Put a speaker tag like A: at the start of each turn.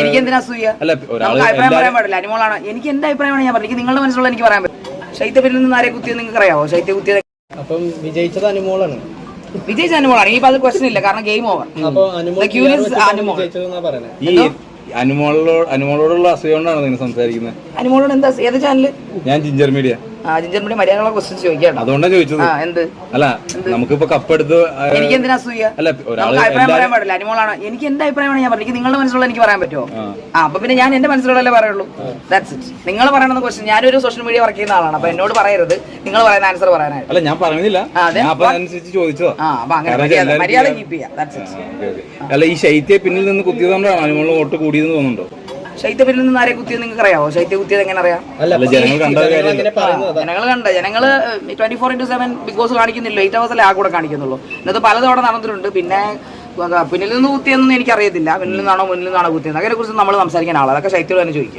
A: എനിക്ക് എന്തിനാ സൂയ
B: അല്ല
A: അഭിപ്രായം പറയാൻ പാടില്ല. അനിമോളാണ്? എനിക്ക് എന്റെ അഭിപ്രായമാണ് ഞാൻ പറഞ്ഞത്? നിങ്ങളുടെ മനസ്സിലുള്ള എനിക്ക് പറയാൻ പറ്റും. ശൈത്യത്തിൽ നിന്ന് ആരെ കുത്തിയത് നിങ്ങൾക്ക് അറിയാവോ? ശൈത്യ കുത്തിയത്
C: അപ്പം വിജയിച്ചത് അനുമോളാണ്.
A: വിജയിച്ച അനുമോളാണ്. ഇനിയിപ്പോ അത് ക്വസ്റ്റൻ ഇല്ല കാരണം ഗെയിം ഓവർ
C: അനുമോൾ
B: ഈ അനുമോളോട് അനുമോളോടുള്ള അസുഖം കൊണ്ടാണ് നിങ്ങൾ സംസാരിക്കുന്നത്?
A: അനുമോളോട് എന്താ ഏത് ചാനൽ
B: ഞാൻ ജിഞ്ചർ മീഡിയ
A: ആ ജിഞ്ചറിന്റെ മര്യാദയുള്ള ക്വസ്റ്റ്യൻ ചോദിക്കാട്ടോ
B: അതുകൊണ്ടാണ് ചോദിച്ചത്.
A: എന്ത്?
B: അല്ല നമുക്കിപ്പോ കപ്പെടുത്ത്
A: എനിക്ക് എന്തിനാ സൂയ
B: അല്ല
A: അഭിപ്രായം പറയാൻ പാടില്ല. അനിമോളാണ്? എനിക്ക് എന്റെ അഭിപ്രായമാണ് ഞാൻ പറഞ്ഞത്? നിങ്ങളുടെ മനസ്സിലുള്ള എനിക്ക് പറയാൻ പറ്റുമോ?
B: ആ.
A: അപ്പൊ പിന്നെ ഞാൻ എന്റെ മനസ്സിലുള്ളതല്ലേ പറയുള്ളൂ. ദാറ്റ്സ് ഇറ്റ് നിങ്ങൾ പറയണമെന്ന് ക്വസ്റ്റ്യൻ ഞാനൊരു സോഷ്യൽ മീഡിയ വർക്ക് ചെയ്യുന്ന ആളാണ്. അപ്പൊ എന്നോട് പറയരുത്. നിങ്ങൾ പറയുന്ന ആൻസർ പറയാനായിട്ട്.
B: അല്ല ഞാൻ പറഞ്ഞില്ല. അതനുസരിച്ച് ചോദിച്ചതാ.
A: ആ അപ്പൊ അങ്ങനെ മര്യാദ കീപ്പ് ചെയ്യാം.
B: അല്ല ഈ ശൈത്യ പിന്നിൽ നിന്ന് കുത്തിയതുകൊണ്ടാണ് അനിമോൾ വോട്ട് കൂടിയെന്ന് തോന്നുന്നുണ്ടോ?
A: ശൈത്യത്തിൽ നിന്ന് ആരെ കുത്തിയത് നിങ്ങൾക്ക് അറിയാവോ? ശൈത്യ കുത്തിയത് എങ്ങനെ അറിയാം?
C: അല്ല
B: അല്ല, ജനങ്ങൾ കണ്ട
C: ജനങ്ങൾ
A: twenty four into seven Bigg Boss കാണിക്കുന്നില്ല. എയ്റ്റ് അവേഴ്സല്ലേ ആ കൂടെ കാണിക്കുന്നുള്ളൂ. എന്നിട്ട് പലതവണ നടന്നിട്ടുണ്ട്. പിന്നെ പിന്നിൽ നിന്ന് കുത്തിയെന്നൊന്നും എനിക്കറിയത്തില്ല. പിന്നിൽ നിന്നാണോ മുന്നിൽ നിന്നാണോ കുത്തിയത് അതിനെ കുറിച്ച് നമ്മൾ സംസാരിക്കാൻ ആളാണ് അതൊക്കെ ശൈത്യോട് തന്നെ ചോദിക്കുക